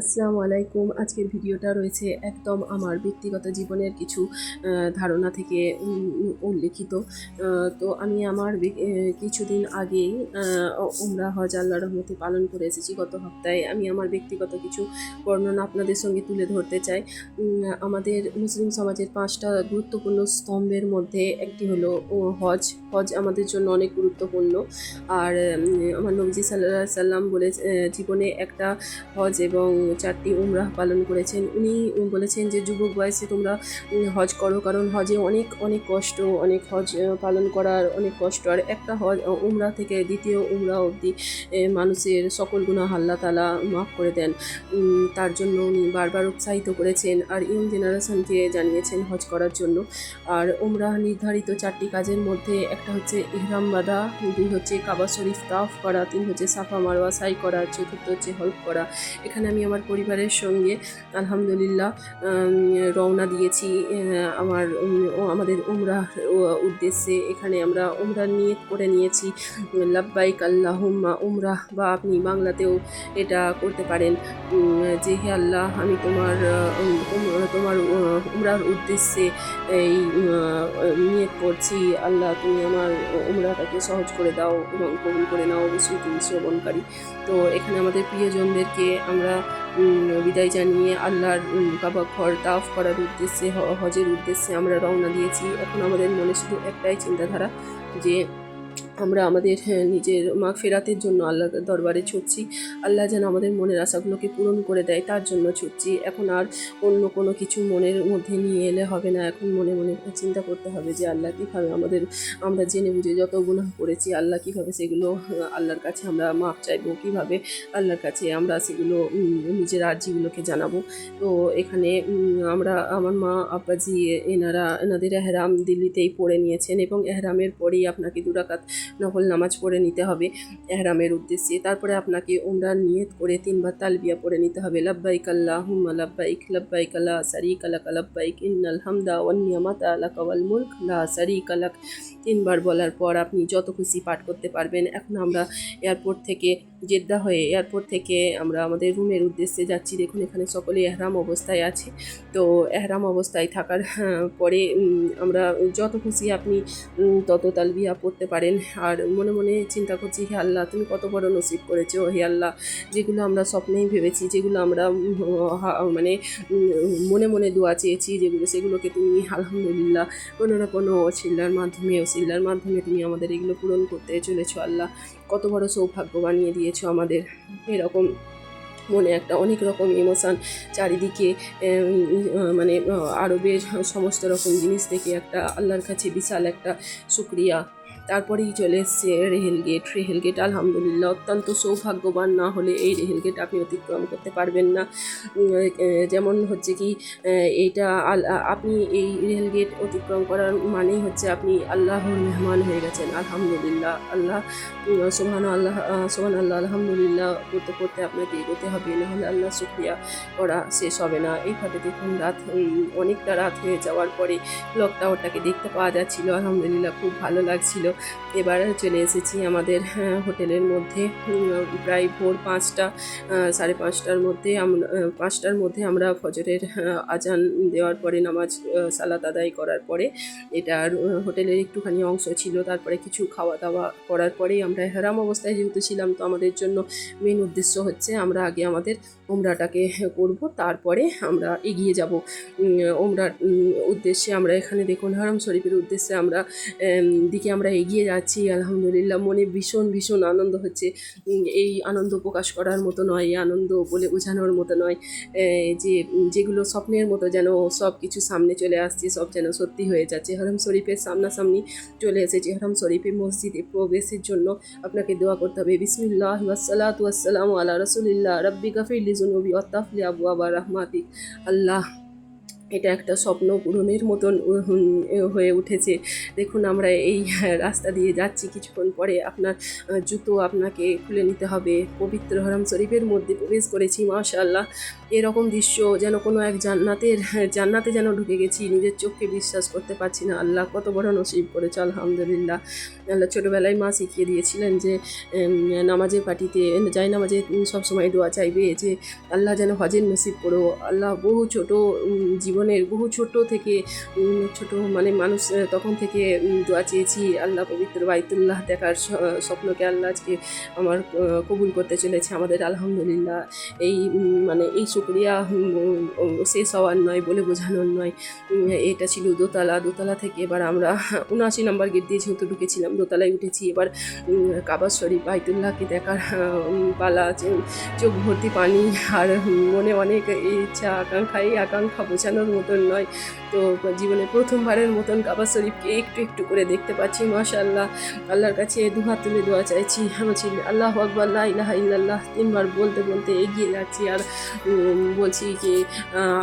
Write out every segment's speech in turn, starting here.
আসসালামু আলাইকুম। আজকের ভিডিওটা রয়েছে একদম আমার ব্যক্তিগত জীবনের কিছু ধারণা থেকে উল্লেখিত। তো আমি আমার কিছুদিন আগেই উমরা হজ আল্লাহ রহমতে পালন করে এসেছি। গত সপ্তাহে আমি আমার ব্যক্তিগত কিছু বর্ণনা আপনাদের সঙ্গে তুলে ধরতে চাই। আমাদের মুসলিম সমাজের পাঁচটা গুরুত্বপূর্ণ স্তম্ভের মধ্যে একটি হলো হজ। হজ আমাদের জন্য অনেক গুরুত্বপূর্ণ। আর আমার নবজি সাল্লাহ সাল্লাম বলে জীবনে একটা হজ এবং চারটি উমরাহ পালন করেছেন। উনি বলেছেন যে, যুবক বয়সে তোমরা হজ করো, কারণ হজে অনেক অনেক কষ্ট, অনেক হজ পালন করার অনেক কষ্ট। আর একটা হজ উমরা থেকে দ্বিতীয় উমরা অবধি মানুষের সকল গুণা আল্লাহ তালা মাফ করে দেন। তার জন্য উনি বারবার উৎসাহিত করেছেন আর ইয়ং জেনারেশনকে জানিয়েছেন হজ করার জন্য। আর উমরা নির্ধারিত চারটি কাজের মধ্যে একটা হচ্ছে ইহরাম বাঁধা দুই হচ্ছে কাবা শরীফ তাফ করা, তিন হচ্ছে সাফা মারওয়া সাই করা, চতুর্থ হচ্ছে হল্প করা। এখানে আমি আমার পরিবারের সঙ্গে আলহামদুলিল্লাহ রওনা দিয়েছি আমার আমাদের উমরা উদ্দেশ্যে। এখানে আমরা উমরা নিয়ত করে নিয়েছি, লাব্বাইক আল্লাহুম্মা উমরা বা আপনি বাংলাতেও এটা করতে পারেন। যে হে আল্লাহ, আমি তোমার তোমার উমরার উদ্দেশ্যে এই নিয়ত করছি। আল্লাহ, তুমি আমার উমরাটাকে সহজ করে দাও এবং কবুল করে নাও, অবশ্যই তুমি শ্রবণকারী। তো এখানে আমাদের প্রিয়জনদেরকে আমরা বিদায় জানিয়ে আল্লাহর কাবা ঘর তাফ করার উদ্দেশ্যে হজের উদ্দেশ্যে আমরা রওনা দিয়েছি। এখন আমাদের মনে শুধু একটাই চিন্তাধারা যে আমরা আমাদের হ্যাঁ, নিজের মা ফেরাতের জন্য আল্লাহ দরবারে ছুটছি। আল্লাহ যেন আমাদের মনের আশাগুলোকে পূরণ করে দেয় তার জন্য ছুটছি। এখন আর অন্য কোনো কিছু মনের মধ্যে নিয়ে এলে হবে না। এখন মনে মনে চিন্তা করতে হবে যে আল্লাহ কীভাবে আমাদের আমরা জেনে বুঝে যত গুনাহ করেছি আল্লাহ কীভাবে সেগুলো আল্লাহর কাছে আমরা মাপ চাইব কীভাবে আল্লাহর কাছে আমরা সেগুলো নিজের আর্জিগুলোকে জানাব। তো এখানে আমরা আমার মা আব্বাজি এনারা এনাদের এহরাম দিল্লিতেই পড়ে নিয়েছেন এবং এহরামের পরেই আপনাকে দুরাকাত নফল নামাজ পড়ে নিতে হবে এহরামের উদ্দেশ্যে। তারপরে আপনাকে উমরার নিয়ত করে তিনবার তালবিয়া পড়ে নিতে হবে। লাব্বাইক আল্লাহুম্মা, লাব্বাইক লাব্বাইক আল্লাহ সারি লাক, লাব্বাইক, ইন্নাল হামদা ওয়ান আলাক লাকা ওয়াল মুলক, লা শারীক লাক। তিনবার বলার পর আপনি যত খুশি পাঠ করতে পারবেন। এখন আমরা এয়ারপোর্ট থেকে জেদ্দা হয়ে এয়ারপোর্ট থেকে আমরা আমাদের রুমের উদ্দেশ্যে যাচ্ছি। দেখুন এখানে সকলে এহরাম অবস্থায় আছে। তো এহরাম অবস্থায় থাকার হ্যাঁ, পরে আমরা যত খুশি আপনি তত তালবিয়া পড়তে পারেন। আর মনে মনে চিন্তা করছি হে আল্লাহ তুমি কত বড় নসিব করেছ হে আল্লাহ। যেগুলো আমরা স্বপ্নেই ভেবেছি যেগুলো আমরা মানে মনে মনে দোয়া চেয়েছি যেগুলো সেগুলোকে তুমি আলহামদুলিল্লাহ কোনো না কোনো অছিল্লার মাধ্যমে অছিল্লার মাধ্যমে তুমি আমাদের এগুলো পূরণ করতে চলেছো আল্লাহ। কত বড় সৌভাগ্য বানিয়ে দিয়েছ আমাদের এরকম মনে একটা অনেক রকম ইমোশান চারিদিকে মানে আরবের সমস্ত রকম জিনিস থেকে একটা আল্লাহর কাছে বিশাল একটা শুক্রিয়া। তারপরেই চলে এসছে রেহেল গেট রেহেল গেট আলহামদুলিল্লাহ অত্যন্ত সৌভাগ্যবান, না হলে এই রেহেল গেট আপনি অতিক্রম করতে পারবেন না। যেমন হচ্ছে কি এইটা আপনি এই রেল গেট অতিক্রম করার মানেই হচ্ছে আপনি আল্লাহর মেহমান হয়ে গেছেন, আলহামদুলিল্লাহ। আল্লাহ সোহান আল্লাহ সোহান আল্লাহ আলহামদুলিল্লাহ, করতে করতে আপনাকে এগোতে হবে নাহলে আল্লাহ শুক্রিয়া করা শেষ হবে না। এইভাবে দেখুন রাত অনেকটা রাত হয়ে যাওয়ার পরে ক্লক টাওয়ারটাকে দেখতে পাওয়া যাচ্ছিল। আলহামদুলিল্লাহ খুব ভালো লাগছিল। এবার চলে এসেছি আমাদের আহ, হোটেলের মধ্যে। প্রায় ভোর পাঁচটা সাড়ে পাঁচটার মধ্যে আমরা পাঁচটার মধ্যে আমরা ফজরের আজান দেওয়ার পরে নামাজ সালাত আদায় করার পরে এটার হোটেলের একটুখানি অংশ ছিল। তারপরে কিছু খাওয়া দাওয়া করার পরেই আমরা হেরাম অবস্থায় যেহেতু ছিলাম তো আমাদের জন্য মেন উদ্দেশ্য হচ্ছে আমরা আগে আমাদের ওমরাটাকে করব, তারপরে আমরা এগিয়ে যাব। ওমরার উদ্দেশ্যে আমরা এখানে দেখুন, হারাম শরীফের উদ্দেশ্যে আমরা দিকে আমরা এগিয়ে যাচ্ছি। আলহামদুলিল্লাহ, মনে ভীষণ ভীষণ আনন্দ হচ্ছে। এই আনন্দ প্রকাশ করার মতো নয়, এই আনন্দ বলে বোঝানোর মতো নয়। যে, যেগুলো স্বপ্নের মতো যেন সব কিছু সামনে চলে আসছে, সব যেন সত্যি হয়ে যাচ্ছে। হরম শরীফের সামনাসামনি চলে এসেছে। হরম শরীফে মসজিদে প্রবেশের জন্য আপনাকে দোয়া করতে হবে। বিসমিল্লাহ ওয়াসালাতু ওয়াসসালামু আলা রাসূলিল্লাহ। রাব্বি গাফিরলি যুনুবি ওয়াত্তাফলি আবওয়াবা রাহমাতিক। আল্লাহ এটা একটা স্বপ্ন পূরণের মতন হয়ে উঠেছে। দেখুন আমরা এই রাস্তা দিয়ে যাচ্ছি কিছুক্ষণ পরে। আপনার জুতো আপনাকে খুলে নিতে হবে। পবিত্র হরম শরীফের মধ্যে প্রবেশ করেছি মাশাআল্লাহ। এরকম দৃশ্য যেন কোনো এক জান্নাতের জান্নাতে যেন ঢুকে গেছি। নিজের চোখকে বিশ্বাস করতে পারছি না। আল্লাহ কত বড় নসিব করেছে আলহামদুলিল্লাহ। আল্লাহ ছোটোবেলায় মা শিখিয়ে দিয়েছিলেন যে নামাজের পার্টিতে যাই নামাজে সবসময় দোয়া চাইবে যে আল্লাহ যেন হজের নসিব করো। আল্লাহ বহু ছোট উম, জীবনের বহু ছোট থেকে ছোট মানে মানুষ তখন থেকে দোয়া চেয়েছি আল্লাহ পবিত্র বাইতুল্লাহ দেখার স্বপ্নকে আল্লাহ আজকে আমার কবুল করতে চলেছে আমাদের আলহামদুলিল্লাহ। এই মানে এই শুক্রিয়া শেষ হওয়ার নয় বলে বোঝানোর নয়। এটা ছিল দোতলা দোতলা থেকে এবার আমরা উনআশি নম্বর গেট দিয়ে যেহেতু ঢুকেছিলাম দোতলায় উঠেছি। এবার উম, কাবা শরীফ বাইতুল্লাহকে দেখার পালা চোখ ভর্তি পানি আর মনে অনেক ইচ্ছা আকাঙ্ক্ষা এই আকাঙ্ক্ষা বোঝানোর মতন নয়। তো জীবনে প্রথমবারের মতন কাবা শরীফকে একটু একটু করে দেখতে পাচ্ছি। মাশাআল্লাহ, আল্লাহর কাছে দুহাত তুলে দোয়া চাইছি। বলছি, আল্লাহ আকবর, লা ইলাহা ইল্লাল্লাহ। তিনবার বলতে বলতে এগিয়ে যাচ্ছি আর বলছি যে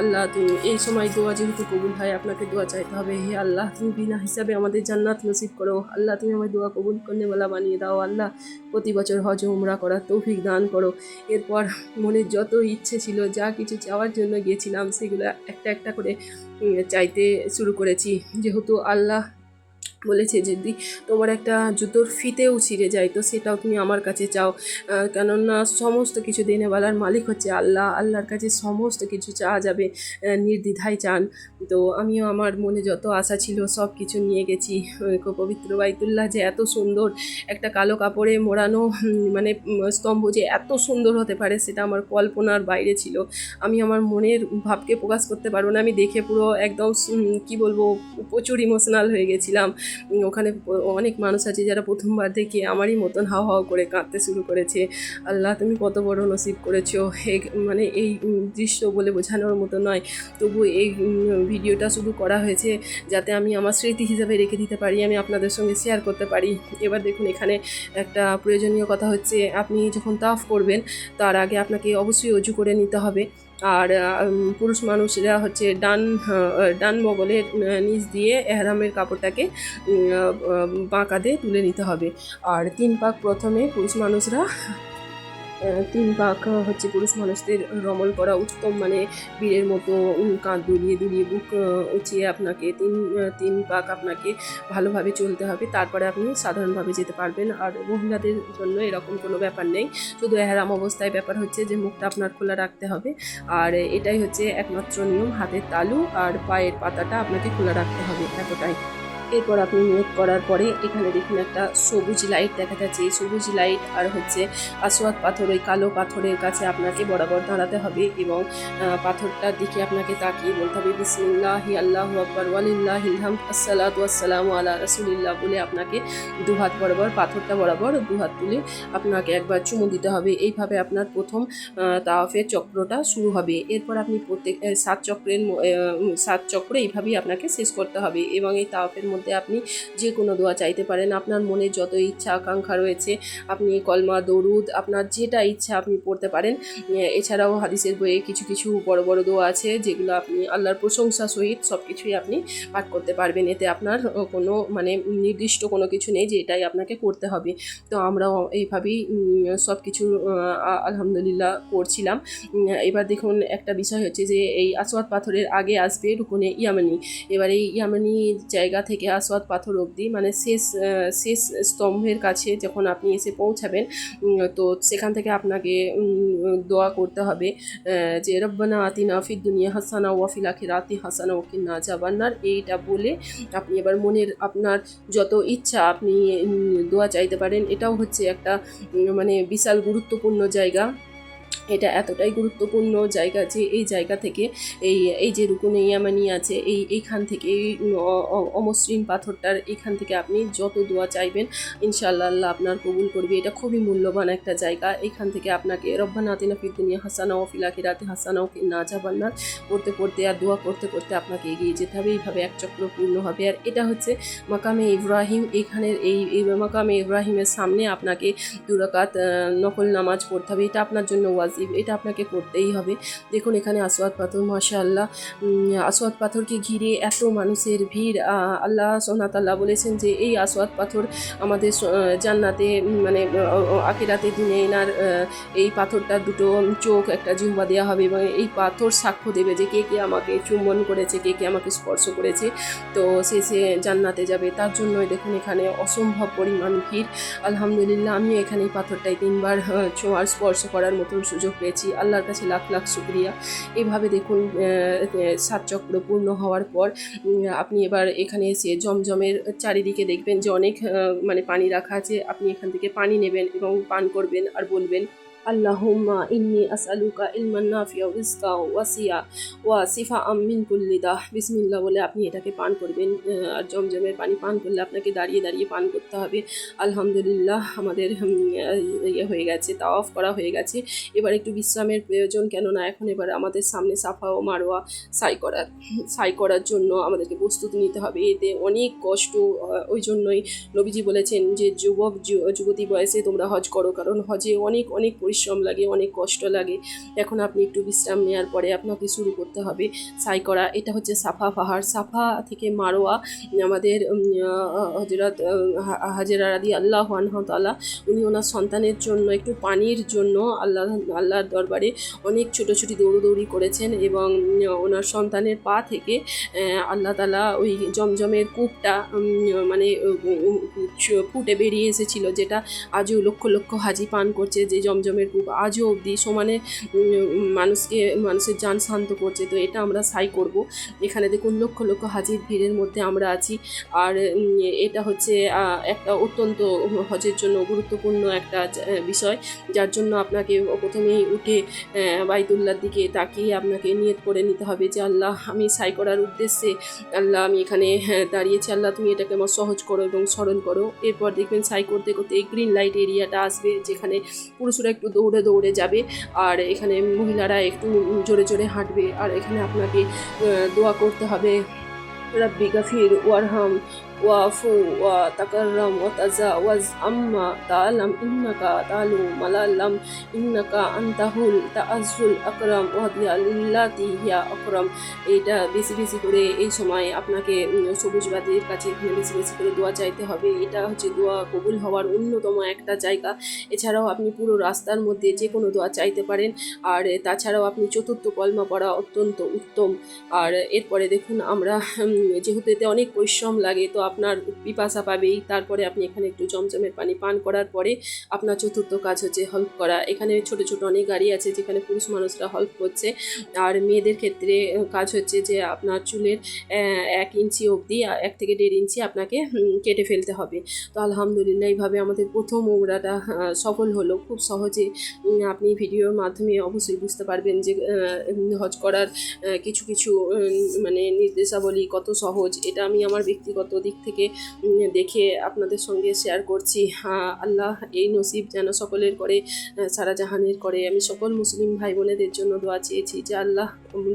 আল্লাহ তুমি এই সময় দোয়া যেহেতু কবুল হয়, আপনাকে দোয়া চাইতে হবে। হে আল্লাহ, তুমি বিনা হিসাবে আমাদের জান্নাত নসিব করো। আল্লাহ, তুমি আমার দোয়া কবুল করনে বলা বানিয়ে দাও। আল্লাহ, প্রতি বছর হজ উমরা করার তৌফিক দান করো। এরপর মনের যত ইচ্ছে ছিল, যা কিছু চাওয়ার জন্য গিয়েছিলাম, সেগুলো একটা একটা করে চাইতে শুরু করেছি। যেহেতু আল্লাহ বলেছে যদি তোমার একটা জুতোর ফিতেও ছিঁড়ে যায়, তো সেটাও তুমি আমার কাছে চাও। কেননা সমস্ত কিছু দেনেওয়ালার মালিক হচ্ছে আল্লাহ, আল্লাহর কাছে সমস্ত কিছু চাওয়া যাবে নির্দ্বিধায় চান। তো আমিও আমার মনে যত আশা ছিল সব কিছু নিয়ে গেছি। পবিত্র বাইতুল্লাহ যে এত সুন্দর একটা কালো কাপড়ে মোড়ানো মানে স্তম্ভ যে এত সুন্দর হতে পারে সেটা আমার কল্পনার বাইরে ছিল। আমি আমার মনের ভাবকে প্রকাশ করতে পারব না, আমি দেখে পুরো একদম কি বলব, প্রচুর ইমোশনাল হয়ে গেছিলাম। ওখানে অনেক মানুষ আছে যারা প্রথমবার দেখে আমারই মতন হাও হাও করে কাঁদতে শুরু করেছে। আল্লাহ, তুমি কত বড় নসিব করেছ। মানে এই দৃশ্য বলে বোঝানোর মতো নয়। তবু এই ভিডিওটা শুধু করা হয়েছে যাতে আমি আমার স্মৃতি হিসাবে রেখে দিতে পারি, আমি আপনাদের সঙ্গে শেয়ার করতে পারি। এবার দেখুন, এখানে একটা প্রয়োজনীয় কথা হচ্ছে, আপনি যখন তাফ করবেন, তার আগে আপনাকে অবশ্যই অজু করে নিতে হবে। আর পুরুষ মানুষরা হচ্ছে ডান ডান বগলের নিচ দিয়ে এহরামের কাপড়টাকে বাঁকাতে তুলে নিতে হবে। আর তিন পাক প্রথমে পুরুষ মানুষরা তিন পাক হচ্ছে পুরুষ মানুষদের রমল করা উত্তম মানে বীরের মতো কাঁধ দুলিয়ে দুলিয়ে বুক উঁচিয়ে আপনাকে তিন তিন পাক আপনাকে ভালোভাবে চলতে হবে, তারপরে আপনি সাধারণভাবে যেতে পারবেন। আর মহিলাদের জন্য এরকম কোনো ব্যাপার নেই, শুধু এহারাম অবস্থায় ব্যাপার হচ্ছে যে মুখটা আপনার খোলা রাখতে হবে। আর এটাই হচ্ছে একমাত্র নিয়ম, হাতের তালু আর পায়ের পাতাটা আপনাকে খোলা রাখতে হবে এতটাই। এরপর আপনি নিয়োগ করার পরে এখানে দেখুন একটা সবুজ লাইট দেখা যাচ্ছে। এই সবুজ লাইট আর হচ্ছে আসোয়াদ পাথর, ওই কালো পাথরের কাছে আপনাকে বরাবর দাঁড়াতে হবে এবং পাথরটার দিকে আপনাকে তাকিয়ে বলতে হবে, বিসমিল্লাহ, আল্লাহ আকবর, ওয়ালিল্লাহ ইলহাম আসসালাতু আসসালামু আলা রাসুলিল্লাহ বলে আপনাকে দু হাত বরাবর, পাথরটা বরাবর দু হাত তুলে আপনাকে একবার চুমু দিতে হবে। এইভাবে আপনার প্রথম তাওয়াফের চক্রটা শুরু হবে। এরপর আপনি প্রত্যেক সাত চক্রের সাত চক্র এইভাবেই আপনাকে শেষ করতে হবে এবং এই তাওয়াফের মধ্যে আপনি যে কোনো দোয়া চাইতে পারেন। আপনার মনে যত ইচ্ছা আকাঙ্ক্ষা রয়েছে, আপনি কলমা, দরুদ, আপনার যেটা ইচ্ছা আপনি পড়তে পারেন। এছাড়াও হাদিসের বইয়ে কিছু কিছু বড় বড় দোয়া আছে, যেগুলো আপনি আল্লাহর প্রশংসা সহিত সব কিছুই আপনি পাঠ করতে পারবেন। এতে আপনার কোনো মানে নির্দিষ্ট কোনো কিছু নেই যে এটাই আপনাকে করতে হবে। তো আমরাও এইভাবেই সব কিছু আলহামদুলিল্লাহ করছিলাম। এবার দেখুন একটা বিষয় হচ্ছে যে, এই আসওয়াদ পাথরের আগে আসবে রুকুনে ইয়ামানি। এবার এই ইয়ামানি জায়গা থেকে আসওয়াদ পাথর অবধি মানে শেষ শেষ স্তম্ভের কাছে যখন আপনি এসে পৌঁছাবেন তো সেখান থেকে আপনাকে দোয়া করতে হবে যে রব্বানা আতিনা ফিদ দুনিয়া হাসানা ওয়াফিল আখিরাতি হাসানা ওকিন্না জাবান্নার এইটা বলে আপনি এবার মনের, আপনার যত ইচ্ছা আপনি দোয়া চাইতে পারেন। এটাও হচ্ছে একটা মানে বিশাল গুরুত্বপূর্ণ জায়গা। এটা এতটাই গুরুত্বপূর্ণ জায়গা যে এই জায়গা থেকে এই এই যে রুকুনে ইয়ামানি আছে, এই, এইখান থেকে, এই অমসৃণ পাথরটার এখান থেকে আপনি যত দোয়া চাইবেন, ইনশাআল্লাহ আল্লাহ আপনার কবুল করবে। এটা খুবই মূল্যবান একটা জায়গা। এখান থেকে আপনাকে রব্বানা আতিনা ফিদ দুনিয়া হাসানা ও ফিলাকিরাতে হাসানা ও না। জাবান্নার পড়তে পড়তে আর দোয়া করতে করতে আপনাকে এগিয়ে যেতে হবে। এইভাবে এক চক্র পূর্ণ হবে। আর এটা হচ্ছে মাকামে ইব্রাহিম। এখানের এই মাকামে ইব্রাহিমের সামনে আপনাকে দুরাকাত নকল নামাজ পড়তে হবে। এটা আপনার জন্য ওয়াজিব। নসিব এটা আপনাকে করতেই হবে। দেখুন, এখানে আসওয়াদ পাথর, মাশাআল্লাহ। আসওয়াদ পাথরকে ঘিরে এত মানুষের ভিড় আল্লাহ সোনাতাল্লাহ বলেছেন যে, এই আসওয়াদ পাথর আমাদের জান্নাতে মানে আকিরাতে দিনে এনার এই পাথরটা দুটো চোখ, একটা জিহ্বা দেওয়া হবে এবং এই পাথর সাক্ষ্য দেবে যে, কে কে আমাকে চুম্বন করেছে, কে কে আমাকে স্পর্শ করেছে। তো সে সে জান্নাতে যাবে। তার জন্যই দেখুন, এখানে অসম্ভব পরিমাণ ভিড়। আলহামদুলিল্লাহ, আমিও এখানে এই পাথরটাই তিনবার ছোঁয়ার, স্পর্শ করার মতন সুযোগ পেয়েছি। আল্লাহর কাছে লাখ লাখ শুক্রিয়া। এভাবে দেখুন সাত চক্র পূর্ণ হওয়ার পর আপনি এবার এখানে এসে জমজমের চারিদিকে দেখবেন যে অনেক মানে পানি রাখা আছে। আপনি এখান থেকে পানি নেবেন এবং পান করবেন আর বলবেন আল্লাহুম্মা ইন্নি আসআলুকা ইলমান নাফিয়া রিজকা ওয়াসিয়া ওয়া সিফা মিন কুল্লি দাহ বিসমিল্লাহ বলে আপনি এটাকে পান করবেন আর জমজমের পানি পান করলে আপনাকে দাঁড়িয়ে দাঁড়িয়ে পান করতে হবে। আলহামদুলিল্লাহ, আমাদের ইয়ে হয়ে গেছে, তাওয়াফ করা হয়ে গেছে। এবার একটু বিশ্রামের প্রয়োজন, কেননা এখন এবার আমাদের সামনে সাফা ও মারোয়া সাই করার সাই করার জন্য আমাদেরকে প্রস্তুতি নিতে হবে। এতে অনেক কষ্ট ওই জন্যই নবীজি বলেছেন যে, যুবক যুবতী বয়সে তোমরা হজ করো, কারণ হজে অনেক অনেক পরিশ্রম লাগে, অনেক কষ্ট লাগে। এখন আপনি একটু বিশ্রাম নেওয়ার পরে আপনাকে শুরু করতে হবে সাই করা। এটা হচ্ছে সাফা পাহাড় সাফা থেকে মারোয়া আমাদের হজরত হাজেরা রাদি আল্লাহ আনহতালা উনি ওনার সন্তানের জন্য একটু পানির জন্য আল্লাহ, আল্লাহর দরবারে অনেক ছোটো ছোটোছুটি, দৌড়দৌড়ি করেছেন এবং ওনার সন্তানের পা থেকে আল্লাহ তালা ওই জমজমের কূপটা মানে ফুটে বেরিয়ে এসেছিল, যেটা আজও লক্ষ লক্ষ হাজি পান করছে, যে জমজমের কূপ আজও অবধি সমানে মানুষকে মানুষের যান শান্ত করছে তো এটা আমরা সাই করব। এখানে দেখুন লক্ষ লক্ষ হাজির ভিড়ের মধ্যে আমরা আছি। আর এটা হচ্ছে একটা অত্যন্ত হজের জন্য গুরুত্বপূর্ণ একটা বিষয় যার জন্য আপনাকে প্রথমেই উঠে বাইতুল্লার দিকে তাকিয়ে আপনাকে নিয়ত করে নিতে হবে যে আল্লাহ আমি সাই করার উদ্দেশ্যে আল্লাহ আমি এখানে হ্যাঁ, দাঁড়িয়েছি আল্লাহ তুমি এটাকে আমার সহজ করো এবং স্মরণ করো। এরপর দেখবেন সাই করতে করতে এই গ্রিন লাইট এরিয়াটা আসবে যেখানে পুরুষরা একটু দৌড়ে দৌড়ে যাবে। আর এখানে মহিলারা একটু জোরে জোরে হাঁটবে। আর এখানে আপনাকে দোয়া করতে হবে। রব্বি গাফির ওয়ারহাম। ওয়া তাকাররাম ওয়া তাজাওয়াজ আম্মা তাআলাম ইন্নাকা তালু মালাল্লাম ইন্নাকা আনতাহুল তাআজ্জুল আকরাম ওয়া লিল্লাতি হিয়া আকরাম এটা বেশি বেশি করে এই সময় আপনাকে উম, কাছে এখানে বেশি বেশি করে দোয়া চাইতে হবে। এটা হচ্ছে দোয়া কবুল হওয়ার অন্যতম একটা জায়গা। এছাড়াও আপনি পুরো রাস্তার মধ্যে যে কোনো দোয়া চাইতে পারেন। আর তাছাড়াও আপনি চতুর্থ কলমা পড়া অত্যন্ত উত্তম। আর এরপরে দেখুন আমরা যেহেতু এতে অনেক পরিশ্রম লাগে তো আপনার পিপাসা পাবেই। তারপরে আপনি এখানে একটু জমজমের পানি পান করার পরে আপনার চতুর্থ কাজ হচ্ছে হেল্প করা। এখানে ছোট ছোট অনেক গাড়ি আছে যেখানে পুরুষ মানুষরা হেল্প করছে। আর মেয়েদের ক্ষেত্রে কাজ হচ্ছে যে আপনার চুলের এক ইঞ্চি অবধি এক থেকে দেড় ইঞ্চি আপনাকে কেটে ফেলতে হবে। তো আলহামদুলিল্লাহ এইভাবে আমাদের প্রথম উমরাটা আহ, সফল হলো। খুব সহজে আপনি ভিডিওর মাধ্যমে অবশ্যই বুঝতে পারবেন যে হজ করার কিছু কিছু মানে নির্দেশাবলী কত সহজ। এটা আমি আমার ব্যক্তিগত দিক থেকে দেখে আপনাদের সঙ্গে শেয়ার করছি। হ্যাঁ, আল্লাহ এই নসিব যেন সকলের করে সারা জাহানের করে। আমি সকল মুসলিম ভাই বোনেদের জন্য দোয়া চেয়েছি যে আল্লাহ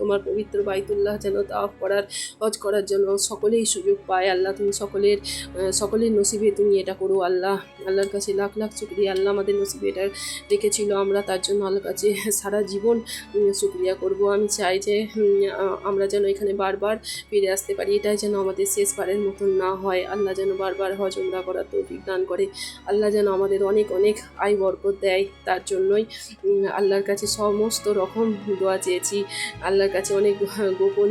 তোমার পবিত্র বাইতুল্লাহ যেন তাওয়াফ করার হজ করার জন্য সকলেই সুযোগ পায়। আল্লাহ তুমি সকলের সকলের নসিবে তুমি এটা করো। আল্লাহ আল্লাহর কাছে লাখ লাখ শুক্রিয়া। আল্লাহ আমাদের নসিবে এটা রেখেছিল। আমরা তার জন্য আল্লাহর কাছে সারা জীবন শুক্রিয়া করব। আমি চাই যে আমরা যেন এখানে বারবার ফিরে আসতে পারি। এটাই যেন আমাদের শেষবারের মতন না হয়, আল্লাহ যেন বারবার হজ উমরা করার তৌফিক দান করে। আল্লাহ যেন আমাদের অনেক অনেক আয় বরকত দেয় তার জন্যই আল্লাহর কাছে সমস্ত রকম দোয়া চেয়েছি। আল্লাহর কাছে অনেক গোপন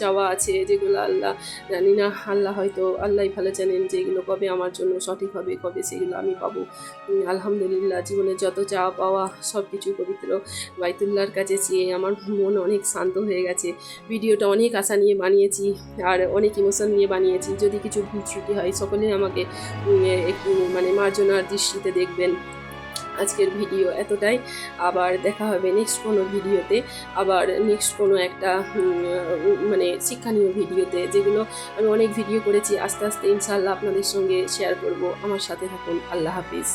চাওয়া আছে যেগুলো আল্লাহ জানি না, আল্লাহ হয়তো আল্লাহই ভালো জানেন যে এগুলো কবে আমার জন্য সঠিক হবে, কবে সেগুলো আমি পাবো। আলহামদুলিল্লাহ, জীবনে যত চাওয়া পাওয়া সব কিছু পবিত্র। বাইতুল্লাহর কাছে চেয়ে আমার মন অনেক শান্ত হয়ে গেছে। ভিডিওটা অনেক আশা নিয়ে বানিয়েছি আর অনেক ইমোশন নিয়ে বানিয়েছি। যদি কিছু ভুল ত্রুটি হয়, সকলেই আমাকে একটু মানে মার্জনার দৃষ্টিতে দেখবেন আজকের ভিডিও এতটাই। আবার দেখা হবে নেক্সট কোনো ভিডিওতে। আবার নেক্সট কোনো একটা মানে শিক্ষণীয় ভিডিওতে, যেগুলো আমি অনেক ভিডিও করেছি। আস্তে আস্তে ইনশাল্লাহ আপনাদের সঙ্গে শেয়ার করব। আমার সাথে থাকুন। আল্লাহ হাফিজ।